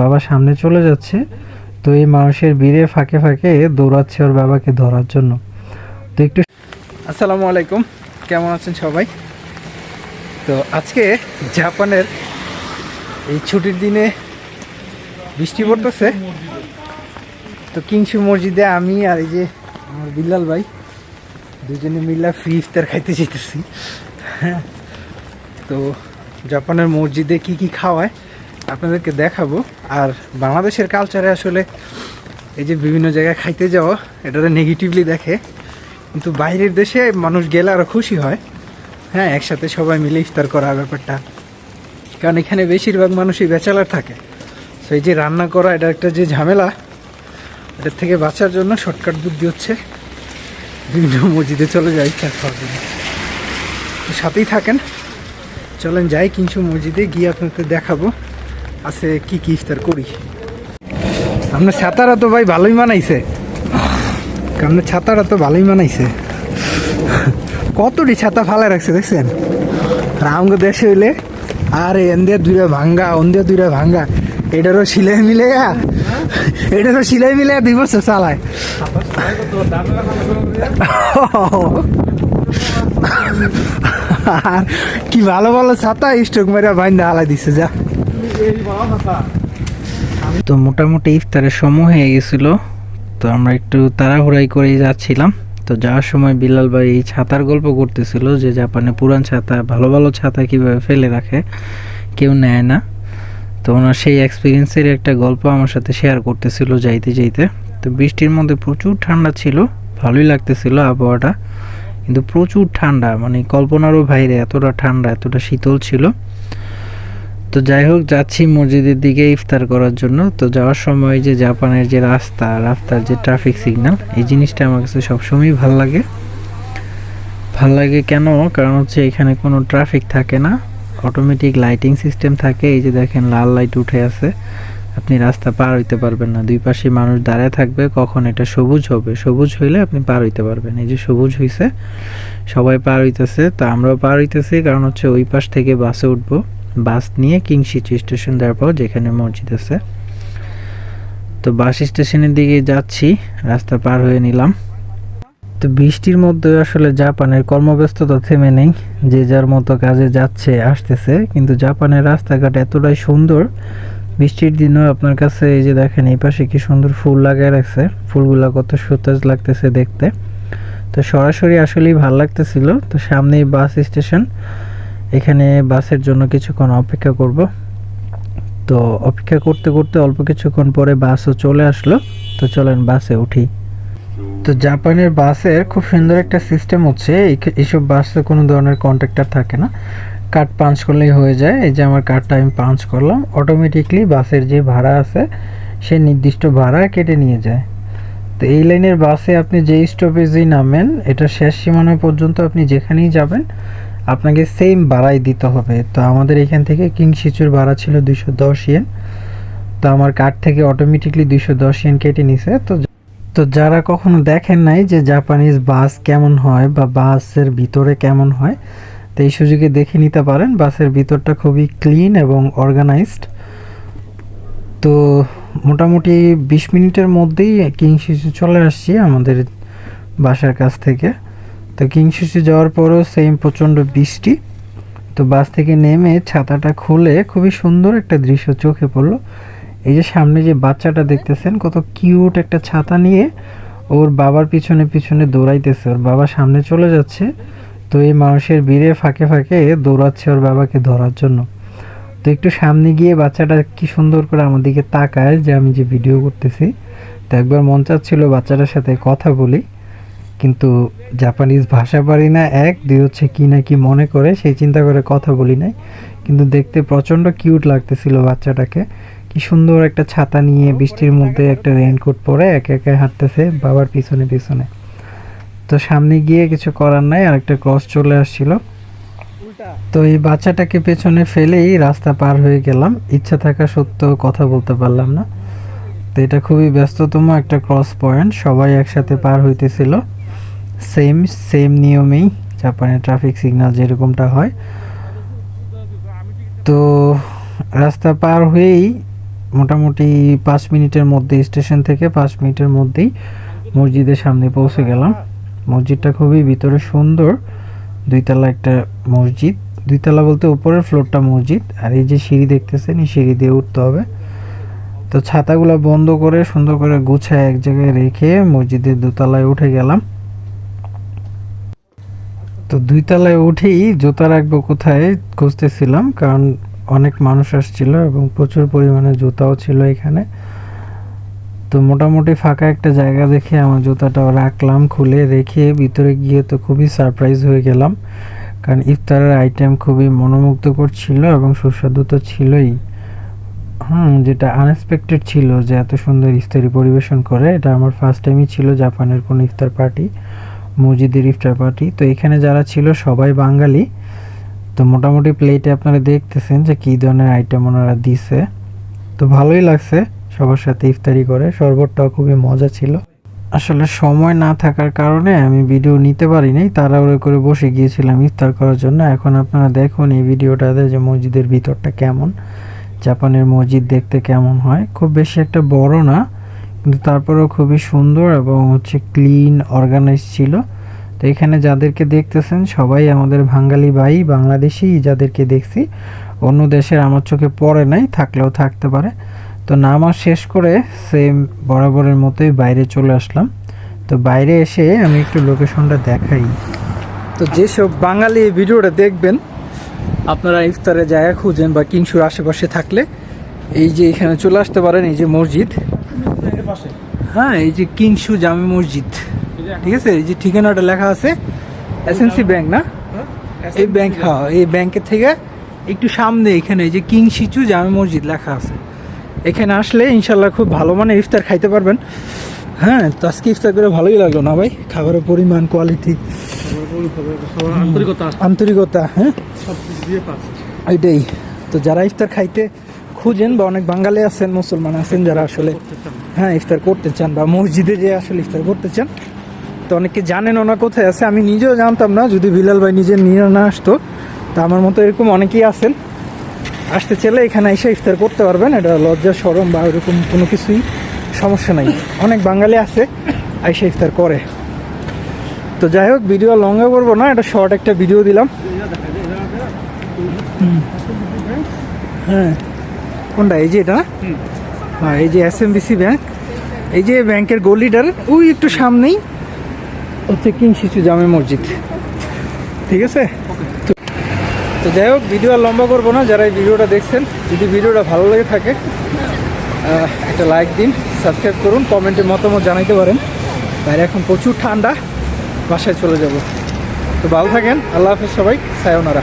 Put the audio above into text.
বাবা সামনে চলে যাচ্ছে। তো এই মানুষের ভিড়ে ফাঁকে ফাঁকে দৌড়াচ্ছে ওর বাবাকে ধরার জন্য। তো একটু আসসালামু আলাইকুম। কেমন আছেন সবাই? তো আজকে জাপানের এই ছুটির দিনে বৃষ্টি পড়তেছে। তো কিংসু মসজিদে আমি আর এই যে আমার বিল্লাল ভাই দুজনে মিল্লা ফ্রি ইফতার খাইতে যেতেছি তো জাপানের মসজিদে কি কি খাওয়ায়? আপনাদেরকে দেখাবো। আর বাংলাদেশের কালচারে আসলে এই যে বিভিন্ন জায়গায় খাইতে যাওয়া এটাতে নেগেটিভলি দেখে। কিন্তু বাইরের দেশে মানুষ গেলে আরও খুশি হয়। হ্যাঁ একসাথে সবাই মিলে ইফতার করা ব্যাপারটা। কারণ এখানে বেশিরভাগ মানুষই ব্যাচেলার থাকে। তো এই যে রান্না করা, এটা একটা যে ঝামেলা, এটার থেকে বাঁচার জন্য শর্টকাট বুদ্ধি হচ্ছে। বিভিন্ন মসজিদে চলে যায় ইফতার খাওয়ার জন্য। সাথেই থাকেন। চলেন যাই কিছু মসজিদে, গিয়ে আপনাদের দেখাবো। আছে, কি কি ইফতার করি? আপনার ছাতারা তো ভাই ভালোই মানাইছে। আপনার ছাতারা তো ভালোই মানাইছে। কতটি ছাতা ফালা রাখছে দেখছেন? রামগো দেশে হইলে, আর এন্দিয়া দুইটা ভাঙ্গা অন্দিয়া দুইটা ভাঙ্গা। এটারও সিলাই মিলে এটারও সিলাই মিলে দুই বছর চালায়। আর কি ভালো ভালো ছাতা স্টক মেরে বাইন্দা হালাই দিছে, যা। তো মোটামুটি ইফতারের সময় হয়ে গেছিল। তো আমরা একটু তাড়াহুড়াই করেই যাচ্ছিলাম। তো যাওয়ার সময় বিলাল ভাই এই ছাতার গল্প করতেছিল যে জাপানে পুরান ছাতা, ভালো ভালো ছাতা কীভাবে ফেলে রাখে, কেউ নেয় না। তো ওনার সেই এক্সপিরিয়েন্সের একটা গল্প আমার সাথে শেয়ার করতেছিল যাইতে যাইতে। তো বৃষ্টির মধ্যে প্রচুর ঠান্ডা ছিল, ভালোই লাগতেছিল আবহাওয়াটা। কিন্তু প্রচুর ঠান্ডা মানে কল্পনারও বাইরে এতটা ঠান্ডা, এতটা শীতল ছিল। তো যাই হোক, যাচ্ছি মসজিদের দিকে ইফতার করার জন্য। তো যাওয়ার সময় যে জাপানের যে রাস্তা, রাস্তার যে ট্রাফিক সিগন্যাল এই জিনিসটা আমার কাছে সবসময়ই ভালো লাগে। ভালো লাগে কেন? কারণ হচ্ছে এখানে কোনো ট্রাফিক থাকে না। অটোমেটিক লাইটিং সিস্টেম থাকে। এই যে দেখেন, লাল লাইট উঠে আছে। আপনি রাস্তা পার হইতে পারবেন না। দুই পাশে মানুষ দাঁড়ায় থাকবে, কখন এটা সবুজ হবে? সবুজ হইলে আপনি পার হইতে পারবেন। এই যে সবুজ হইছে, সবাই পার হইতেছে। তো আমরাও পার হইতেছি, কারণ হচ্ছে ওই পাশ থেকে বাসে উঠবো। বাস নিয়ে কিংসিচু স্টেশন দেওয়ার পর যেখানে মসজিদ আছে। তো বাস স্টেশনের দিকে যাচ্ছি, রাস্তা পার হয়ে নিলাম। তো বৃষ্টির মধ্যে আসলে জাপানের কর্মব্যস্ততা থেমে নেই। যে যার মতো কাজে যাচ্ছে, আসতেছে। কিন্তু জাপানের রাস্তাঘাট এতটাই সুন্দর, বৃষ্টির দিনও আপনার কাছে এই যে দেখেন, এই পাশে কি সুন্দর ফুল লাগায় রাখছে। ফুলগুলা কত সতেজ লাগতেছে দেখতে। তো সরাসরি আসলেই ভালো লাগতেছিল। তো সামনেই বাস স্টেশন। এখানে বাসের জন্য কিছুক্ষণ অপেক্ষা করব। তো অপেক্ষা করতে করতে অল্প কিছুক্ষণ পরে বাসও চলে আসলো। তো চলেন বাসে উঠি। তো জাপানের বাসের খুব সুন্দর একটা সিস্টেম হচ্ছে, এই- এইসব বাসে কোনো ধরনের কন্ট্রাক্টর থাকে না। কার্ড পাঞ্চ করলেই হয়ে যায়। এই যে আমার কার্ডটা আমি পাঞ্চ করলাম অটোমেটিকলি বাসের যে ভাড়া আছে, সে নির্দিষ্ট ভাড়া কেটে নিয়ে যায়। তো এই লাইনের বাসে আপনি যেই স্টপেজেই নামেন, এটা শেষ সীমানা পর্যন্ত আপনি যেখানেই যাবেন আপনাকে সেম ভাড়াই দিতে হবে। তো আমাদের এখান থেকে কিং কিংসিচুর ভাড়া ছিল দুইশো দশ ইয়েন তো আমার কার্ড থেকে অটোমেটিকলি দুইশো দশ ইয়েন কেটে নিছে। তো তো যারা কখনো দেখেন নাই যে জাপানিজ বাস কেমন হয় বা বাসের ভিতরে কেমন হয়, তো এই সুযোগে দেখে নিতে পারেন। বাসের ভিতরটা খুবই ক্লিন এবং অর্গানাইজড তো মোটামুটি বিশ মিনিটের মধ্যেই কিং কিংসিচু চলে আসছি আমাদের বাসার কাছ থেকে। তো কিংসিচু যাওয়ার পরও সেম প্রচণ্ড বৃষ্টি। তো বাস থেকে নেমে ছাতাটা খুলে খুবই সুন্দর একটা দৃশ্য চোখে পড়ল। এই যে সামনে যে বাচ্চাটা দেখতেছেন, কত কিউট একটা ছাতা নিয়ে ওর বাবার পিছনে পিছনে দৌড়াইতেছে। ওর বাবা সামনে চলে যাচ্ছে, তো এই মানুষের ভিড়ে ফাঁকে ফাঁকে দৌড়াচ্ছে ওর বাবাকে ধরার জন্য। তো একটু সামনে গিয়ে বাচ্চাটা কি সুন্দর করে আমার দিকে তাকায় যে আমি যে ভিডিও করতেছি। তো একবার মন চাচ্ছিল বাচ্চাটার সাথে কথা বলি। কিন্তু জাপানিজ ভাষা পারি না এক দুই হচ্ছে কি না কি মনে করে সেই চিন্তা করে কথা বলি নাই। কিন্তু দেখতে প্রচণ্ড কিউট লাগতেছিল বাচ্চাটাকে। কি সুন্দর একটা ছাতা নিয়ে বৃষ্টির মধ্যে একটা রেইনকোট পরে একে একে হাঁটতেছে বাবার পিছনে পিছনে। তো সামনে গিয়ে কিছু করার নাই আর একটা ক্রস চলে আসছিল। তো এই বাচ্চাটাকে পেছনে ফেলেই রাস্তা পার হয়ে গেলাম। ইচ্ছা থাকা সত্ত্বেও কথা বলতে পারলাম না। তো এটা খুবই ব্যস্ততম একটা ক্রস পয়েন্ট সবাই একসাথে পার হইতেছিল। সেম সেম নিয়মেই জাপানের ট্রাফিক সিগন্যাল যেরকমটা হয়। তো রাস্তা পার হয়েই মোটামুটি পাঁচ মিনিটের মধ্যে স্টেশন থেকে পাঁচ মিনিটের মধ্যেই মসজিদের সামনে পৌঁছে গেলাম। মসজিদটা খুবই ভিতরে সুন্দর। দুইতলা একটা মসজিদ। দুইতলা বলতে উপরের ফ্লোরটা মসজিদ। আর এই যে সিঁড়ি দেখতেছেন, এই সিঁড়ি দিয়ে উঠতে হবে। তো ছাতাগুলো বন্ধ করে সুন্দর করে গুছায় এক জায়গায় রেখে মসজিদের দোতলায় উঠে গেলাম। তো দুই তলায় উঠেই জুতা রাখব কোথায় খুঁজতেছিলাম, কারণ অনেক মানুষ আসছিল এবং প্রচুর পরিমাণে জুতাও ছিল এখানে। তো মোটামুটি ফাঁকা একটা জায়গা দেখে আমার জুতাটাও রাখলাম, খুলে রেখে ভিতরে গিয়ে তো খুবই সারপ্রাইজ হয়ে গেলাম, কারণ ইফতারের আইটেম খুবই মনোমুগ্ধকর ছিল এবং সুস্বাদু তো ছিলই। হুম, যেটা আনএক্সপেক্টেড ছিল যে এত সুন্দর ইফতারি পরিবেশন করে, এটা আমার ফার্স্ট টাইমই ছিল জাপানের কোনো ইফতার পার্টি মসজিদের ইফতার পার্টি। তো এখানে যারা ছিল সবাই বাঙালি। তো মোটামুটি প্লেটে আপনারা দেখতেছেন যে কী ধরনের আইটেম ওনারা দিছে। তো ভালোই লাগছে সবার সাথে ইফতারি করে। শরবতটাও খুবই মজা ছিল। আসলে সময় না থাকার কারণে আমি ভিডিও নিতে পারি পারিনি। তাড়াহুড়ো করে বসে গিয়েছিলাম ইফতার করার জন্য। এখন আপনারা দেখুন এই ভিডিওটাতে যে মসজিদের ভিতরটা কেমন। জাপানের মসজিদ দেখতে কেমন হয়। খুব বেশি একটা বড় না। কিন্তু তারপরেও খুবই সুন্দর এবং হচ্ছে ক্লিন অর্গানাইজ ছিল। তো এখানে যাদেরকে দেখতেছেন, সবাই আমাদের বাঙালি ভাই, বাংলাদেশি যাদেরকে দেখছি, অন্য দেশের আমার চোখে পড়ে নাই, থাকলেও থাকতে পারে। তো নামাজ শেষ করে সেম বরাবরের মতোই বাইরে চলে আসলাম। তো বাইরে এসে আমি একটু লোকেশনটা দেখাই। তো যেসব বাঙালি ভিডিওটা দেখবেন, আপনারা ইফতারে জায়গা খুঁজেন বা কিংসুর আশেপাশে থাকলে, এই যে এখানে চলে আসতে পারেন, এই যে মসজিদ। হ্যাঁ এই যে কিংসু জামে মসজিদ ঠিক আছে? এই যে ঠিকানাটা লেখা আছে এসএনসি ব্যাংক না? এই ব্যাংক হ্যাঁ এই ব্যাংকের থেকে একটু সামনে এখানে এই যে কিং সিচু জামে মসজিদ লেখা আছে। এখানে আসলে ইনশাল্লাহ খুব ভালো মানে ইফতার খাইতে পারবেন। হ্যাঁ তো আজকে ইফতার করে ভালোই লাগল না ভাই? খাবারের পরিমাণ কোয়ালিটি আন্তরিকতা আন্তরিকতা হ্যাঁ? এটাই তো যারা ইফতার খাইতে খুঁজেন বা অনেক বাঙালি আছেন, মুসলমান আছেন যারা আসলে হ্যাঁ ইফতার করতে চান বা মসজিদে যে আসলে ইফতার করতে চান, তো অনেকে জানেন ওনা কোথায় আছে, আমি নিজেও জানতাম না, যদি বিলাল ভাই নিজে নিয়ে না আসতো, তা আমার মতো এরকম অনেকেই আছেন। আসতে চাইলে এখানে এসে ইফতার করতে পারবেন, এটা লজ্জা সরম বা এরকম কোনো কিছুই সমস্যা নাই। অনেক বাঙালি আছে আইসা ইফতার করে। তো যাই হোক ভিডিও লঙ্গা করব না, এটা শর্ট একটা ভিডিও দিলাম। হ্যাঁ। কোনটা? এই যে এটা? না হ্যাঁ এই যে এস এম বিসি ব্যাংক এই যে ব্যাংকের গলিটার ওই একটু সামনেই হচ্ছে কিং শিশু জামে মসজিদ। ঠিক আছে? তো- তো যাই হোক ভিডিও আর লম্বা করব না যারা এই ভিডিওটা দেখছেন যদি ভিডিওটা ভালো লেগে থাকে একটা লাইক দিন সাবস্ক্রাইব করুন কমেন্টে মতামত জানাইতে পারেন। বাইরে এখন প্রচুর ঠান্ডা বাসায় চলে যাব। তো ভালো থাকেন আল্লাহ হাফেজ সবাই সায়নারা